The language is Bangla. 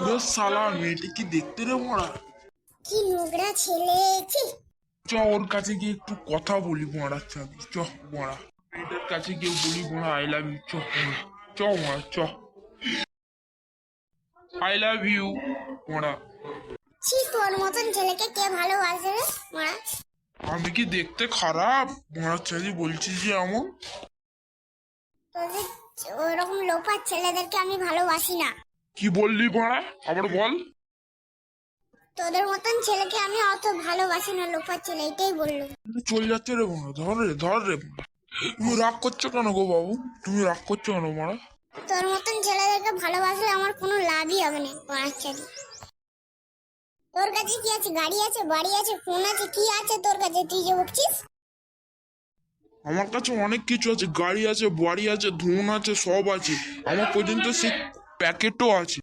ওরে শালা মেয়েটি কি দেখতে রে মরা কি নোংরা ছেলে ছি। চ ওর কাছে গিয়ে একটু কথা বলি মরা চাবি চ মরা মেয়েটার কাছে গিয়ে বলি মরা আই লাভ ইউ চ মরা চ মরা চ। আই লাভ ইউ মরা ছি তোর মতন ছেলেকে কে ভালোবাসে রে মারা আমি কি দেখতে খারাপ? মরা চাবি বলছিস যে এমন? তোদের ওরকম লোপার ছেলেদেরকে আমি ভালোবাসি না। কি বললি মরা আবার বল। তোদের মতন ছেলেকে আমি অত ভালোবাসি না লোপার ছেলে এটাই বলল। চলে যাচ্ছে রে মরা ধর রে ধর রে। তুমি রাগ করছ কেন গো বাবু? তুমি রাগ করছ কেন মরা তোর মতন ছেলেদেরকে ভালোবাসলে আমার কোনো লাভই হবে না পড়ার ছেলে। তোর কাছে কি আছে? গাড়ি আছে? বাড়ি আছে? ফোন আছে? কি আছে তোর কাছে? তুই যে বকছিস? আমার কাছে অনেক কিছু আছে। গাড়ি আছে বাড়ি আছে ধুন আছে সব আছে। আমার পর্যন্ত সেই প্যাকেটও আছে